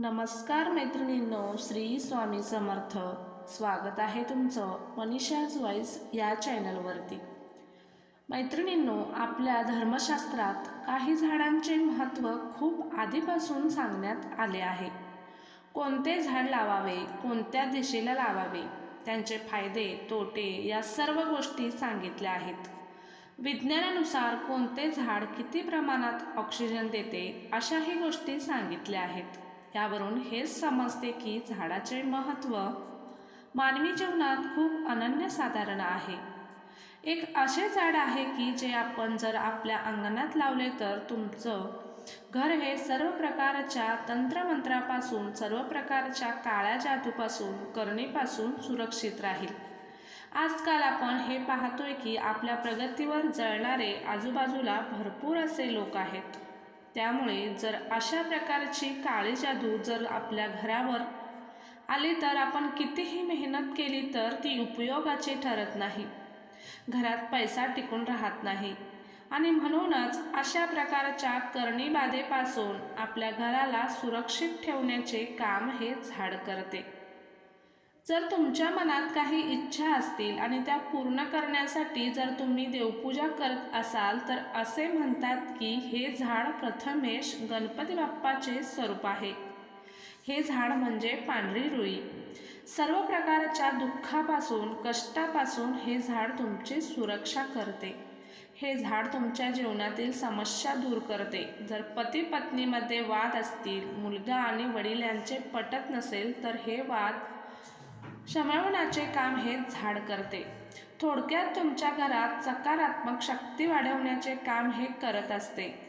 नमस्कार मैत्रिणींनो श्री स्वामी समर्थ. स्वागत आहे तुमचं मनीषाज वॉईस या चॅनलवरती. मैत्रिणींनो आपल्या धर्मशास्त्रात काही झाडांचे महत्त्व खूप आधीपासून सांगण्यात आले आहे. कोणते झाड लावावे कोणत्या दिशेला लावावे त्यांचे फायदे तोटे या सर्व गोष्टी सांगितल्या आहेत. विज्ञानानुसार कोणते झाड किती प्रमाणात ऑक्सिजन देते अशाही गोष्टी सांगितल्या आहेत. यावरून हेच समजते की झाडाचे महत्त्व मानवी जीवनात खूप अनन्यसाधारण आहे. एक असे झाड आहे की जे आपण जर आपल्या अंगणात लावले तर तुमचं घर हे सर्व प्रकारच्या तंत्रमंत्रापासून सर्व प्रकारच्या काळ्या जादूपासून करणीपासून सुरक्षित राहील. आजकाल आपण हे पाहतोय की आपल्या प्रगतीवर जळणारे आजूबाजूला भरपूर असे लोक आहेत. त्यामुळे जर अशा प्रकारची काळी जादू जर आपल्या घरावर आली तर आपण कितीही मेहनत केली तर ती उपयोगाची ठरत नाही. घरात पैसा टिकून राहत नाही. आणि म्हणूनच अशा प्रकारच्या करणीबाधेपासून आपल्या घराला सुरक्षित ठेवण्याचे काम हे झाड करते. जर तुमच्या मनात काही इच्छा असतील आणि त्या पूर्ण करण्यासाठी जर तुम्ही देवपूजा करत असाल तर असे म्हणतात की हे झाड प्रथमेश गणपती बाप्पाचे स्वरूप आहे. हे झाड म्हणजे पांढरी रुई. सर्व प्रकारच्या दुःखापासून कष्टापासून हे झाड तुमची सुरक्षा करते. हे झाड तुमच्या जीवनातील समस्या दूर करते. जर पती पत्नीमध्ये वाद असतील मुलगा आणि वडील यांचे पटत नसेल तर हे वाद शमवण्याचे काम हे झाड करते. थोडक्यात तुमच्या घरात सकारात्मक शक्ती वाढवण्याचे काम हे करत असते.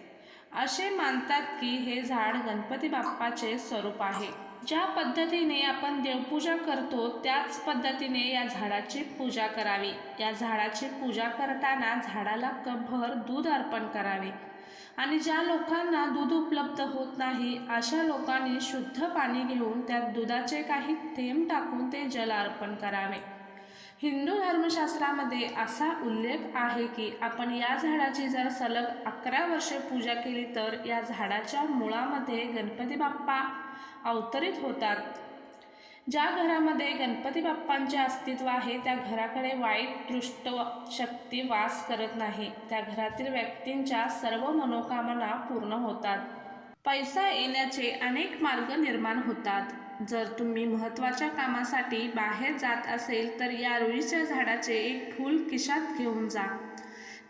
असे मानतात की हे झाड गणपती बाप्पाचे स्वरूप आहे. ज्या पद्धतीने आपण देवपूजा करतो त्याच पद्धतीने या झाडाची पूजा करावी. या झाडाची पूजा करताना झाडाला कपभर दूध अर्पण करावे. आणि ज्या लोकांना दूध उपलब्ध होत नाही अशा लोकांनी शुद्ध पाणी घेऊन त्यात दुधाचे काही थेंब टाकून ते जल अर्पण करावे. हिंदू धर्मशास्त्रामध्ये असा उल्लेख आहे की आपण या झाडाची जर सलग अकरा वर्षे पूजा केली तर या झाडाच्या मुळामध्ये गणपती बाप्पा अवतरित होतात. ज्या घरामध्ये गणपती बाप्पांचे अस्तित्व आहे त्या घराकडे वाईट दृष्ट शक्ती वास करत नाही. त्या घरातील व्यक्तींच्या सर्व मनोकामना पूर्ण होतात. पैसा येण्याचे अनेक मार्ग निर्माण होतात. जर तुम्ही महत्त्वाच्या कामासाठी बाहेर जात असेल तर या रुईच्या झाडाचे एक फूल खिशात घेऊन जा.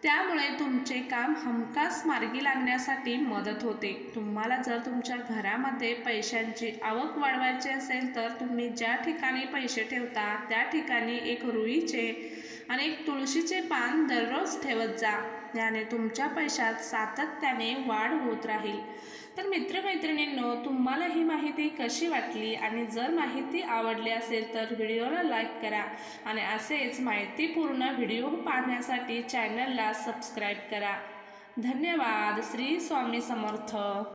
त्यामुळे तुमचे काम हमखास मार्गी लागण्यासाठी मदत होते. तुम्हाला जर तुमच्या घरामध्ये पैशांची आवक वाढवायची असेल तर तुम्ही ज्या ठिकाणी पैसे ठेवता त्या ठिकाणी एक रुईचे आणि एक तुळशीचे पान दररोज ठेवत जा. याने तुमच्या पैशात सातत्याने वाढ होत राहील. तर मित्रमैत्रिणींनो तुम्हाला ही माहिती कशी वाटली आणि जर माहिती आवडली असेल तर व्हिडिओला लाईक करा आणि असेच माहितीपूर्ण व्हिडिओ पाहण्यासाठी चॅनलला सबस्क्राईब करा. धन्यवाद. श्री स्वामी समर्थ.